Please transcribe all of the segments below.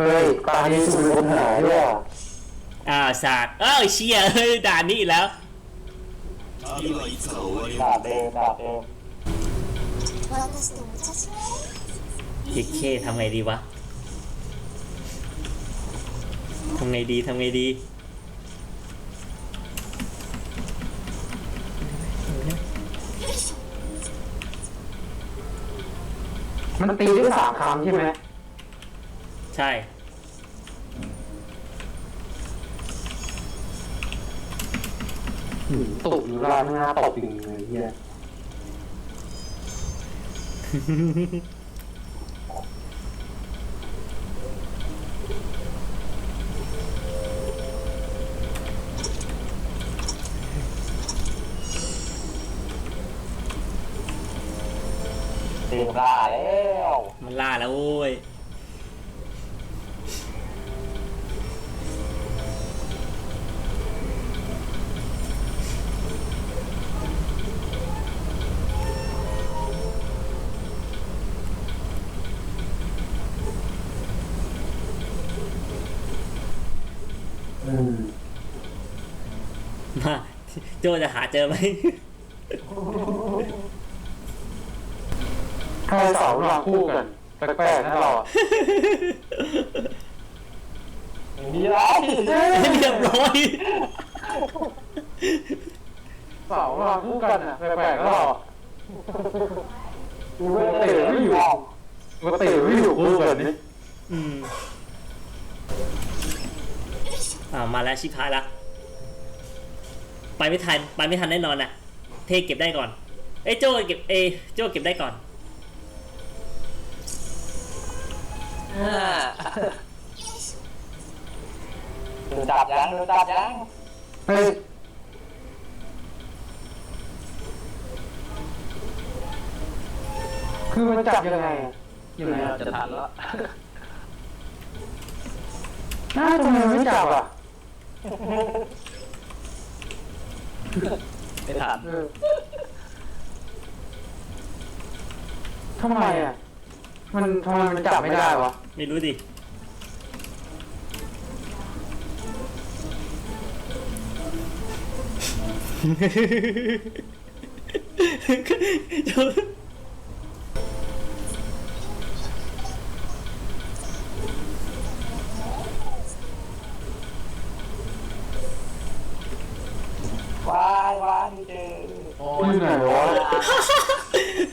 เฮ้ยตานี้สุดคนหายด้วยอ่ะ อ้าวสาดเอ้าเชียเฮ้ยด่านนี้อีกแล้ว 旅はいつか終わり ดาบเองดาบเอง 私とお茶しましょう เด็กเคทำไงดีวะทำไงดีทำไงดี มันตีได้สามคำใช่ไหม ใ ช่หืมตุกอยู่ร้านหน้าตบจริงเลยเฮียเต็มร้าแล้ว มันล่าแล้วโว้ย มมาโจจะหาเจอไหมใครสาวรางคู่กันแปลกๆนะเราอะมีอะไรเรียบร้อยสาวรางคู่กันอะแปลกๆนะเราอะกูก็เตะไม่อยู่กูก็เตะไม่อยู่คู่กันนี่อืม อ่ามาแล้วชิพายละไปไม่ทันไปไม่ทันแน่นอนน่ะเทเก็บได้ก่อนเอ้ยโจเก็บเอยโจเก็บได้ก่อนดูจับยังดูจับยังเฮ้ยคือมันจับยังไงอะยังไงอะจะทันแล้วหน้าทำไมไม่จับอะ ไม่ทันเออทำไมอะ มันทำไมมันจับไม่ได้วะ ไม่รู้ดิโ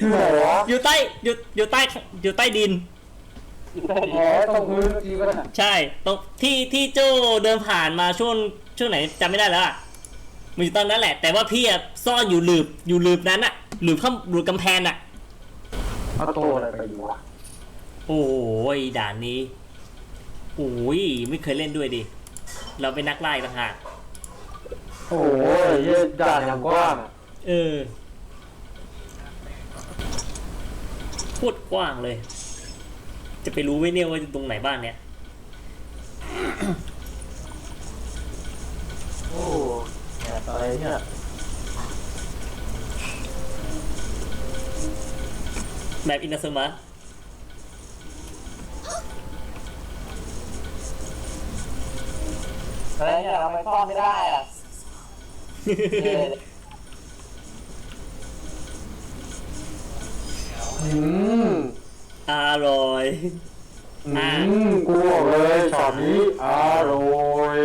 อยู่ไหนวะอยู่ใต้อยู่อยู่ใต้อยู่ใต้ดิน อ๋อตรงพื้นจริงป่ะน่ะใช่ตรงที่ที่โจเดินผ่านมาช่วงช่วงไหนจำไม่ได้แล้วอะมันอยู่ตอนนั้นแหละ แต่ว่าพี่อะซ่อนอยู่หลืบอยู่หลืบนั้นอะหลืบข้างหลืบกำแพงอะเอาตัวอะไรไปอยู่วะโอ้ยด่านนี้โอ้ยไม่เคยเล่นด้วยดิเราเป็นนักไล่ต่างหากโอ้ยเหี้ยด่านอย่างกว้างอะเออ พูดกว้างเลย จะไปรู้ไหมเนี่ยว่าอยู่ตรงไหนบ้านเนี่ย โอ้แบบอะไรเนี่ยแบบอินเตอร์สมาอะไรเนี่ยเราไม่ซ่อนไม่ได้อะ อออืมอร่อย อืมกูบอกเลยช็อตนี้อร่อย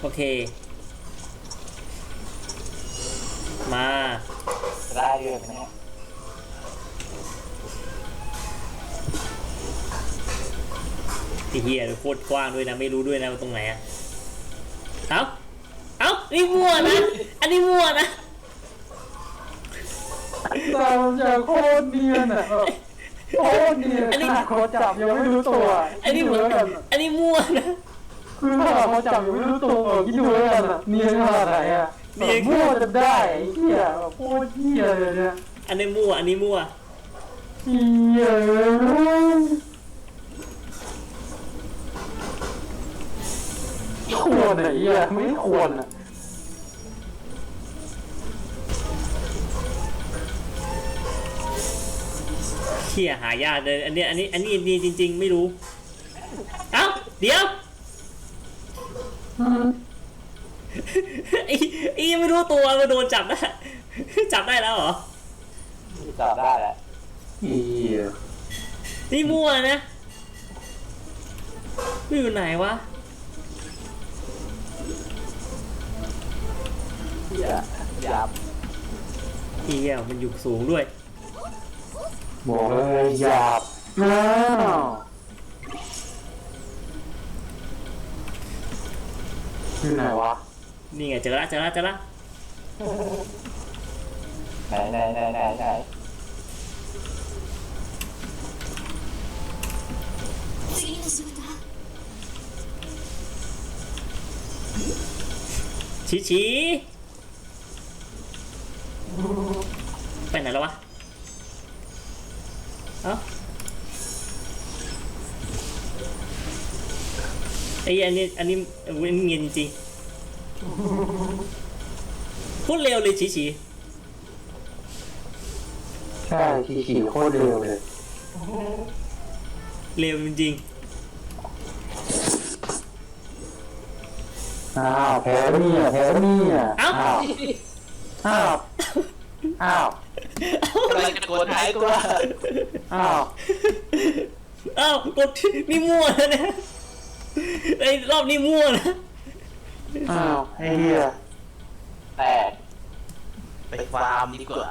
โอเค มาได้เรื่องเนี่ยไอ้เฮียโคตรกว้างด้วยนะ ไม่รู้ด้วยนะว่าตรงไหนอะเอ้า เอ้า นี่มั่วนะ อันนี้มั่วนะเรา จะโคตรเนียนอะแบบโคตรเนียนอันนี้ ขนาดเขาจับยังไม่รู้ตัวอันนี้เหมือนคิดดูแล้วกันอันนี้มั่วนะคือถ้าเขาจับยังไม่รู้ตัวเออคิดดูแล้วกันอะเนียนขนาดไหนอะเนียนแบบมั่วจะได้ไอ้เหี้ยแบบโคตรเหี้ยเลยเนี่ยอันนี้มั่วอันนี้มั่วเหี้ยควรอะเหี้ยไม่ควรอะ พี่หายากเลยอันนี้อันนี้อันนี้ดีจริง ๆ ไม่รู้ เอ้าเดี๋ยวไอ้ไอ้ยังไม่รู้ตัวมาโดนจับได้จับได้แล้วเหรอจับได้แหละอีเหี้ยนี่มั่วนะไม่อยู่ไหนวะอย่ายับเฮียมันอยู่สูงด้วย บอกเลยหยาบอ้าวคือไหนวะนี่ไงเจอละเจอละเจอละไหนไหนไหนไหนไหนชี้ชี้ไปไหนแล้ววะ อ้าไอ้อันนี้อันนี้อันนี้เงียนจริงๆพูดเร็วเลยชี้ชี้ใช่ขี่ขี่โคตรเร็วเลย เร็วจริงอ้าวแพ้ปะเนี่ยแพ้ปะเนี่ยเอ้าอ้าวอ้าว อ้าวกำลังจะกดท้ายกูว่าอ้าวเอ้าวกดนี่มั่วแล้วนะไอ้รอบนี้มั่วนะอ้าวไอ้เหี้ยแต่ไปฟาร์มดีกว่า